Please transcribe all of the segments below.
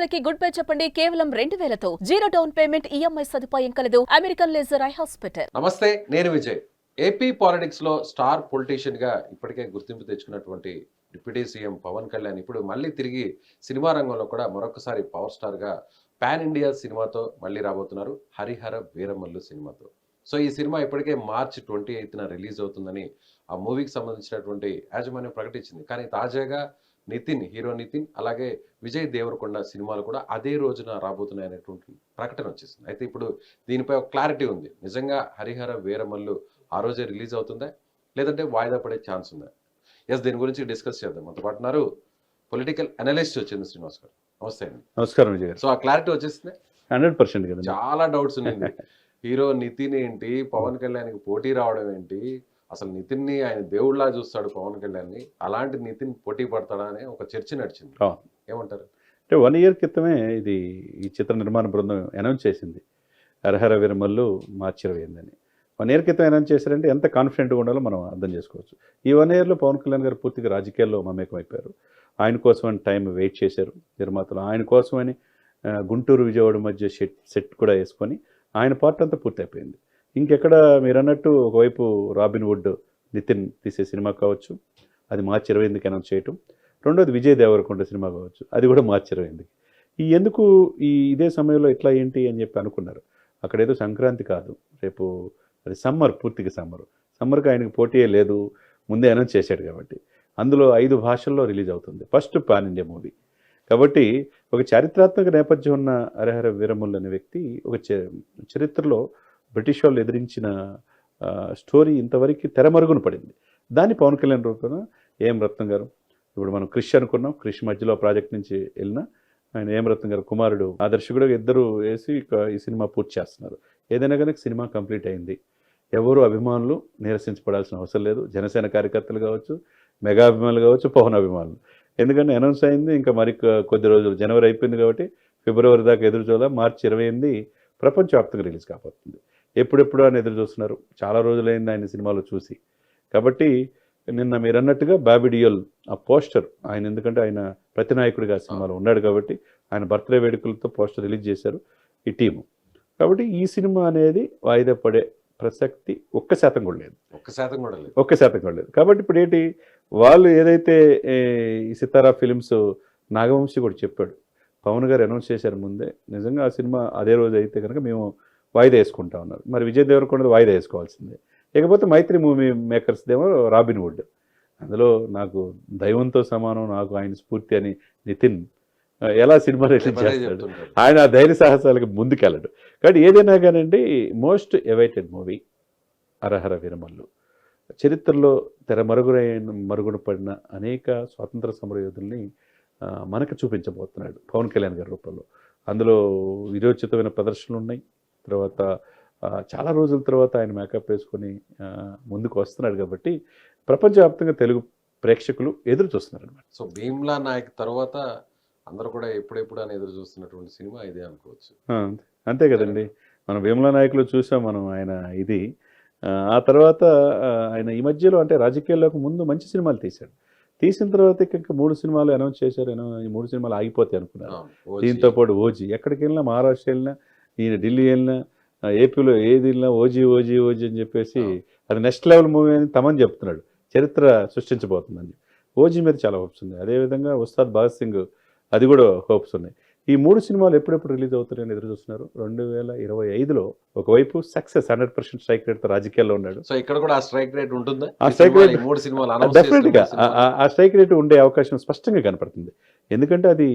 ప్రతిదానికి good bye చెప్పండి. కేవలం రెండు వేలతో జీరో డౌన్ పేమెంట్ ఈఎంఐ సదుపాయం కలదు. American laser eye hospital. నమస్తే నేను విజయ్. ఏపీ పాలిటిక్స్లో స్టార్ పొలిటీషియన్గా ఇప్పటికే గుర్తింపు తెచ్చుకున్నటువంటి డిప్యూటీ సీఎం పవన్ కళ్యాణ్ ఇప్పుడు మళ్ళీ తిరిగి సినిమా రంగంలో కూడా మరొకసారి పవర్ స్టార్గా పాన్ ఇండియా సినిమాతో మళ్ళీ రాబోతున్నారు. హరిహర వీరమల్లు సినిమాతో. సో ఈ సినిమా ఇప్పటికే మార్చ్ ట్వంటీ ఎయిత్న రిలీజ్ అవుతుందని ఆ మూవీకి సంబంధించినటువంటి యాజమాన్యం ప్రకటించింది. కానీ తాజాగా నితిన్ హీరో నితిన్ అలాగే విజయ్ దేవరకొండ సినిమాలు కూడా అదే రోజున రాబోతున్నాయి అనేటువంటి ప్రకటన వచ్చేసింది. అయితే ఇప్పుడు దీనిపై ఒక క్లారిటీ ఉంది. నిజంగా హరిహర వీరమల్లు ఆ రోజే రిలీజ్ అవుతుందా? లేదంటే వాయిదా పడే ఛాన్స్ ఉందా? ఎస్ దీని గురించి డిస్కస్ చేద్దాం. మనతో పాటు ఉన్నారు పొలిటికల్ అనలిస్ట్ వచ్చింది శ్రీనివాస్ గారు. నమస్తే అండి. నమస్కారం విజయ్ సో ఆ క్లారిటీ వచ్చేసింది? హండ్రెడ్ పర్సెంట్ చాలా డౌట్స్ ఉన్నాయి. హీరో నితిన్ ఏంటి? పవన్ కళ్యాణ్కి పోటీ రావడం ఏంటి? అసలు నితిన్ని ఆయన దేవుళ్ళలా చూస్తాడు పవన్ కళ్యాణ్ని. అలాంటి నితిన్ పోటీ పడతాడా అనే ఒక చర్చ నడిచింది. ఏమంటారు? అంటే వన్ ఇయర్ క్రితమే ఇది ఈ చిత్ర నిర్మాణ బృందం అనౌన్స్ చేసింది. హరహర విరమల్లు మార్చి ఇరవై వన్ ఇయర్ క్రితం అనౌన్స్ చేశారంటే ఎంత కాన్ఫిడెంట్గా ఉండాలో మనం అర్థం చేసుకోవచ్చు. ఈ వన్ ఇయర్లో పవన్ కళ్యాణ్ గారు పూర్తిగా రాజకీయాల్లో మమేకం అయిపోయారు ఆయన కోసమని టైం వెయిట్ చేశారు నిర్మాతలు. ఆయన కోసమని గుంటూరు విజయవాడ మధ్య సెట్ సెట్ కూడా వేసుకొని ఆయన పార్ట్ అంతా పూర్తి అయిపోయింది ఇంకెక్కడ మీరు అన్నట్టు ఒకవైపు రాబిన్ వుడ్ నితిన్ తీసే సినిమా కావచ్చు అది మార్చి ఇరవై ఎనిమిదికి అనౌన్స్ చేయటం. రెండోది విజయ్ దేవరకొండ సినిమా కావచ్చు అది కూడా మార్చి ఇరవై ఎనిమిదికి. ఈ ఎందుకు ఈ ఇదే సమయంలో ఇట్లా ఏంటి అని చెప్పి అనుకున్నారు. అక్కడ ఏదో సంక్రాంతి కాదు రేపు అది సమ్మర్ పూర్తిగా సమ్మర్. సమ్మర్కి ఆయనకు పోటీయే లేదు ముందే అనౌన్స్ చేశాడు కాబట్టి. అందులో ఐదు భాషల్లో రిలీజ్ అవుతుంది ఫస్ట్ పాన్ ఇండియా మూవీ. కాబట్టి ఒక చారిత్రాత్మక నేపథ్యం ఉన్న హరిహర వీరములు అనే వ్యక్తి ఒక చ- చరిత్రలో బ్రిటిష్ వాళ్ళు ఎదిరించిన స్టోరీ ఇంతవరకు తెరమరుగున పడింది. దాన్ని పవన్ కళ్యాణ్ రూపంలో ఏం రత్నం గారు ఇప్పుడు మనం క్రిష్ అనుకున్నాం క్రిష్ మధ్యలో ప్రాజెక్ట్ నుంచి వెళ్ళిన ఆయన ఏం రత్నం గారు కుమారుడు ఆ దర్శకుడు ఇద్దరు వేసి ఈ సినిమా పూర్తి చేస్తున్నారు. ఏదైనా కనుక సినిమా కంప్లీట్ అయింది. ఎవరు అభిమానులు నిరసించబడాల్సిన అవసరం లేదు. జనసేన కార్యకర్తలు కావచ్చు మెగా అభిమానులు కావచ్చు పవన్ అభిమానులు. ఎందుకంటే అనౌన్స్ అయింది ఇంకా మరి కొద్ది రోజులు జనవరి అయిపోయింది కాబట్టి ఫిబ్రవరి దాకా ఎదురు చూడాలి మార్చి ఇరవై ఎనిమిది ప్రపంచవ్యాప్తంగా రిలీజ్ కాబోతుంది. ఎప్పుడెప్పుడు అని ఎదురు చూస్తున్నారు. చాలా రోజులైంది ఆయన సినిమాలో చూసి. కాబట్టి నిన్న మీరు అన్నట్టుగా బాబిడియోల్ ఆ పోస్టర్ ఆయన ఎందుకంటే ఆయన ప్రతినాయకుడిగా ఆ సినిమాలో ఉన్నాడు కాబట్టి ఆయన బర్త్డే వేడుకలతో పోస్టర్ రిలీజ్ చేశారు ఈ టీము. కాబట్టి ఈ సినిమా అనేది వాయిదా పడే ప్రసక్తి ఒక్క శాతం కూడా లేదు. ఒక్క శాతం కూడా లేదు. ఒక్క శాతం కూడా లేదు. కాబట్టి ఇప్పుడు ఏంటి? వాళ్ళు ఏదైతే ఈ సితారా ఫిలిమ్స్ నాగవంశి కూడా చెప్పాడు. పవన్ గారు అనౌన్స్ చేశారు ముందే. నిజంగా ఆ సినిమా అదే రోజు అయితే కనుక మేము వాయిదా వేసుకుంటా ఉన్నారు. మరి విజయ్ దేవరకొండ వాయిదా వేసుకోవాల్సిందే. ఇకపోతే మైత్రి మూవీ మేకర్స్ దేమో రాబిన్ వుడ్. అందులో నాకు దైవంతో సమానం నాకు ఆయన స్ఫూర్తి అని నితిన్ ఎలా సినిమా రిలీజ్ చేస్తాడు. ఆయన ఆ ధైర్య సాహసాలకు ముందుకెళ్ళడు. కాబట్టి ఏదైనా కానివ్వండి most awaited movie Harihara Veeramallu. చరిత్రలో తెరమరుగురైన మరుగున పడిన అనేక స్వాతంత్ర సమరయోధుల్ని మనకు చూపించబోతున్నాడు పవన్ కళ్యాణ్ గారి రూపంలో. అందులో విరోచితమైన ప్రదర్శనలు ఉన్నాయి తర్వాత చాలా రోజుల తర్వాత ఆయన మేకప్ వేసుకొని ముందుకు వస్తున్నాడు కాబట్టి ప్రపంచవ్యాప్తంగా తెలుగు ప్రేక్షకులు ఎదురు చూస్తున్నారు అనమాట సో భీమ్లా నాయక్ తర్వాత అందరూ కూడా ఎప్పుడెప్పుడు అని ఎదురు చూస్తున్నటువంటి సినిమా ఇదే అనుకోవచ్చు. అంతే కదండి. మనం వేముల నాయకులు చూసాం మనం ఆయన ఇది. ఆ, తర్వాత ఆయన ఈ మధ్యలో అంటే రాజకీయాల్లోకి ముందు మంచి సినిమాలు తీశాడు. తీసిన తర్వాత ఇక మూడు సినిమాలు అనౌన్స్ చేశారు ఈ మూడు సినిమాలు ఆగిపోతాయి అనుకున్నారు. దీంతో పాటు ఓజీ. ఎక్కడికి వెళ్ళినా మహారాష్ట్ర వెళ్ళినా ఈయన ఢిల్లీ వెళ్ళినా ఏపీలో ఏది వెళ్ళినా ఓజీ ఓజీ ఓజీ అని చెప్పేసి. అది నెక్స్ట్ లెవెల్ మూవీ అని తమని చెప్తున్నాడు. చరిత్ర సృష్టించబోతుందని. ఓజీ మీద చాలా హోప్స్ ఉన్నాయి. అదేవిధంగా ఉస్తాద్ భగత్ సింగ్ అది కూడా హోప్స్ ఉన్నాయి. ఈ మూడు సినిమాలు ఎప్పుడెప్పుడు రిలీజ్ అవుతారని ఎదురు చూస్తున్నారు రెండు వేల ఇరవై ఐదులో ఒకవైపు సక్సెస్ హండ్రెడ్ పర్సెంట్ స్ట్రైక్ రేట్తో రాజకీయాల్లో ఉన్నాడు. సో ఇక్కడ కూడా ఆ స్ట్రైక్ రేట్ ఉంటుందా? ఆ మూడు సినిమాలు announce డెఫినెట్గా చేసిన సినిమాలు. ఆ స్ట్రైక్ రేట్ ఉండే అవకాశం స్పష్టంగా కనపడుతుంది. ఎందుకంటే అది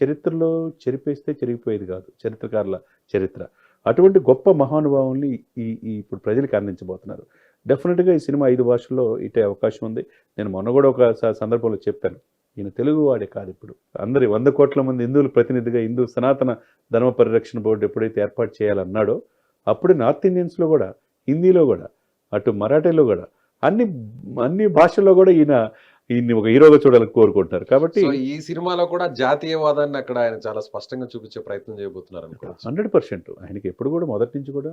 చరిత్రలో చెరిపేస్తే చెరిగిపోయేది కాదు చరిత్రకారుల చరిత్ర. అటువంటి గొప్ప మహానుభావుల్ని ఈ ఇప్పుడు ప్రజలకు అందించబోతున్నారు డెఫినెట్గా ఈ సినిమా ఐదు భాషల్లో ఇటే అవకాశం ఉంది. నేను మొన్న కూడా ఒక సందర్భంలో చెప్పాను. ఈయన తెలుగు వాడే కాదు ఇప్పుడు. అందరి వంద కోట్ల మంది హిందువుల ప్రతినిధిగా హిందూ సనాతన ధర్మ పరిరక్షణ బోర్డు ఎప్పుడైతే ఏర్పాటు చేయాలన్నాడో అప్పుడు నార్త్ ఇండియన్స్లో కూడా హిందీలో కూడా అటు మరాఠీలో కూడా అన్ని అన్ని భాషల్లో కూడా ఈయన ఈయన్ని ఒక హీరోగా చూడాలని కోరుకుంటున్నారు. కాబట్టి ఈ సినిమాలో కూడా జాతీయవాదాన్ని అక్కడ ఆయన చాలా స్పష్టంగా చూపించే ప్రయత్నం చేయబోతున్నారు అనుకోవచ్చు. Hundred percent. ఆయనకి ఎప్పుడు కూడా మొదటి నుంచి కూడా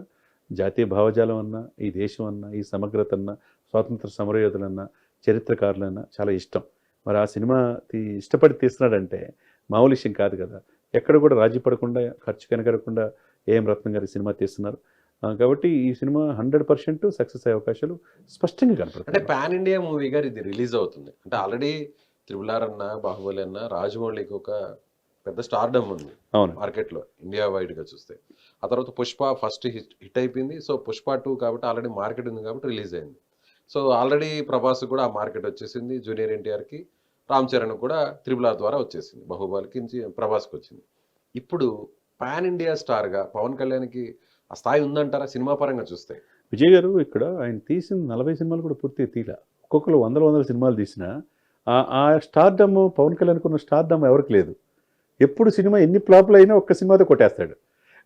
జాతీయ భావజాలం అన్నా ఈ దేశం అన్నా ఈ సమగ్రత అన్నా స్వాతంత్ర సమరయోధులన్నా చరిత్రకారులన్నా చాలా ఇష్టం. మరి ఆ సినిమా తీ- ఇష్టపడి తీస్తున్నాడంటే మామూలు విషయం కాదు కదా. ఎక్కడ కూడా రాజీ పడకుండా ఖర్చు కనకడకుండా ఏం రత్నం గారి సినిమా తీస్తున్నారు. కాబట్టి ఈ సినిమా హండ్రెడ్ పర్సెంట్ సక్సెస్ అయ్యే అవకాశాలు స్పష్టంగా అంటే కనపడుతుంది పాన్ ఇండియా మూవీగా ఇది రిలీజ్ అవుతుంది. అంటే ఆల్రెడీ త్రిబులార్ అన్న బాహుబలి అన్న రాజమౌళికి ఒక పెద్ద స్టార్డమ్ ఉంది అవును. మార్కెట్లో ఇండియా వైడ్గా చూస్తే. ఆ తర్వాత పుష్ప ఫస్ట్ హిట్ హిట్ అయిపోయింది. సో పుష్ప టూ కాబట్టి ఆల్రెడీ మార్కెట్ ఉంది కాబట్టి రిలీజ్ అయింది. సో ఆల్రెడీ ప్రభాస్ కూడా ఆ మార్కెట్ వచ్చేసింది జూనియర్ ఎన్టీఆర్కి రామ్ చరణ్ కూడా త్రిబులార్ ద్వారా వచ్చేసింది. బాహుబలికి ప్రభాస్కి వచ్చింది. ఇప్పుడు పాన్ ఇండియా స్టార్గా పవన్ కళ్యాణ్కి ఆ స్థాయి ఉందంటారా? సినిమా పరంగా చూస్తే. విజయ్ గారు ఇక్కడ ఆయన తీసిన నలభై సినిమాలు కూడా పూర్తిగా తీల ఒక్కొక్కరు వందల వందల సినిమాలు తీసిన ఆ- స్టార్డమ్ పవన్ కళ్యాణ్కి ఉన్న స్టార్డమ్ ఎవరికి లేదు. ఎప్పుడు సినిమా ఎన్ని ఫ్లాప్లు అయినా ఒక్క సినిమాతో కొట్టేస్తాడు.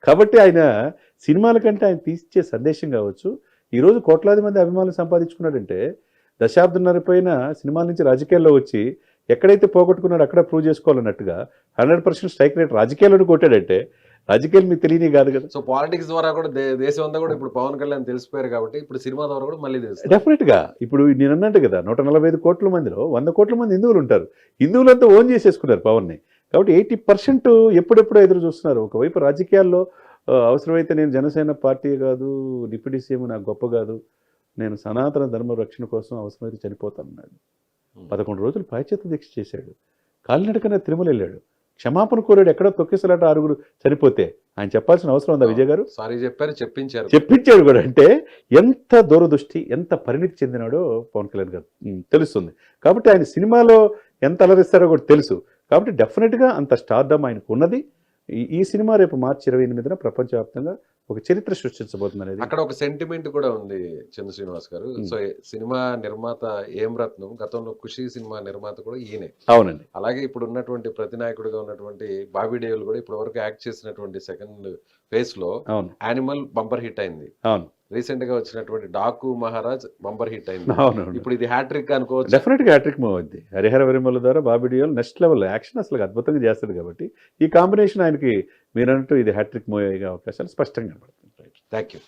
కాబట్టి ఆయన సినిమాల కంటే ఆయన తీసిచ్చే సందేశం కావచ్చు. ఈరోజు కోట్లాది మంది అభిమానులు సంపాదించుకున్నాడంటే దశాబ్దంన్నర పైన సినిమాల నుంచి రాజకీయాల్లో వచ్చి ఎక్కడైతే పోగొట్టుకున్నాడో అక్కడ ప్రూవ్ చేసుకోవాలన్నట్టుగా హండ్రెడ్ పర్సెంట్ స్ట్రైక్ రేట్ రాజకీయాలను కొట్టాడంటే రాజకీయాలు మీకు తెలియని కాదు కదా. సో పాలిటిక్స్ ద్వారా కూడా దేశం అంతా కూడా ఇప్పుడు పవన్ కళ్యాణ్ తెలిసిపోయారు కాబట్టి ఇప్పుడు సినిమా ద్వారా కూడా మళ్ళీ తెలుసు డెఫినెట్గా. ఇప్పుడు నేను అన్నట్టు కదా నూట నలభై ఐదు కోట్ల మందిలో వంద కోట్ల మంది హిందువులు ఉంటారు. హిందువులంతా ఓన్ చేసేసుకున్నారు పవన్ని. కాబట్టి ఎయిటీ పర్సెంట్ ఎప్పుడెప్పుడో ఎదురు చూస్తున్నారు? ఒకవైపు రాజకీయాల్లో అవసరమైతే నేను జనసేన పార్టీ కాదు డిప్యూటీ సీఎం నాకు గొప్ప కాదు నేను సనాతన ధర్మ రక్షణ కోసం అవసరమైతే చనిపోతానన్నాడు పదకొండు రోజులు పాశ్చాత్య దీక్ష చేశాడు. కాలినడకన తిరుమల వెళ్ళాడు క్షమాపణ కోరాడు ఎక్కడో తొక్కిసలాట ఆరుగురు చనిపోతే. ఆయన చెప్పాల్సిన అవసరం ఉందా విజయ్ గారు? సారీ చెప్పారు చెప్పించారు. చెప్పించాడు కూడా. అంటే ఎంత దూరదృష్టి ఎంత పరిణితి చెందినాడో పవన్ కళ్యాణ్ గారు తెలుస్తుంది. కాబట్టి ఆయన సినిమాలో ఎంత అలరిస్తారో కూడా తెలుసు. కాబట్టి డెఫినెట్గా అంత స్టార్డమ్ ఆయనకు ఉన్నది. ఈ- సినిమా రేపు మార్చి ఇరవై ఎనిమిదిన ప్రపంచవ్యాప్తంగా ఒక చరిత్ర సృష్టించబోతుంది అనేది అక్కడ ఒక సెంటిమెంట్ కూడా ఉంది చంద్ర శ్రీనివాస్ గారు. సో సినిమా నిర్మాత ఏం రత్నం? గతంలో ఖుషి సినిమా నిర్మాత కూడా ఈయనే. అవునండి. అలాగే ఇప్పుడు ఉన్నటువంటి ప్రతినాయకుడిగా ఉన్నటువంటి బాబీ డేవుల్ కూడా ఇప్పటి వరకు యాక్ట్ చేసినటువంటి సెకండ్ ఫేజ్లో యానిమల్ బంపర్ హిట్ అయింది. అవును. రీసెంట్గా వచ్చినటువంటి డాకు మహారాజ్ బంపర్ హిట్ అయింది. ఇప్పుడు ఇది హ్యాట్రిక్ అనుకోవచ్చు. డెఫినెట్గా హ్యాట్రిక్ మూవ్ అవుద్ది. హరిహర విరిమల ద్వారా Bobby Deol next level. Action అసలు అద్భుతంగా చేస్తాడు కాబట్టి ఈ కాంబినేషన్ ఆయనకి మీరు అన్నట్టు ఇది హ్యాట్రిక్ మూవ్ అయ్యే అవకాశాలు స్పష్టంగా కనపడుతుంది థ్యాంక్ యూ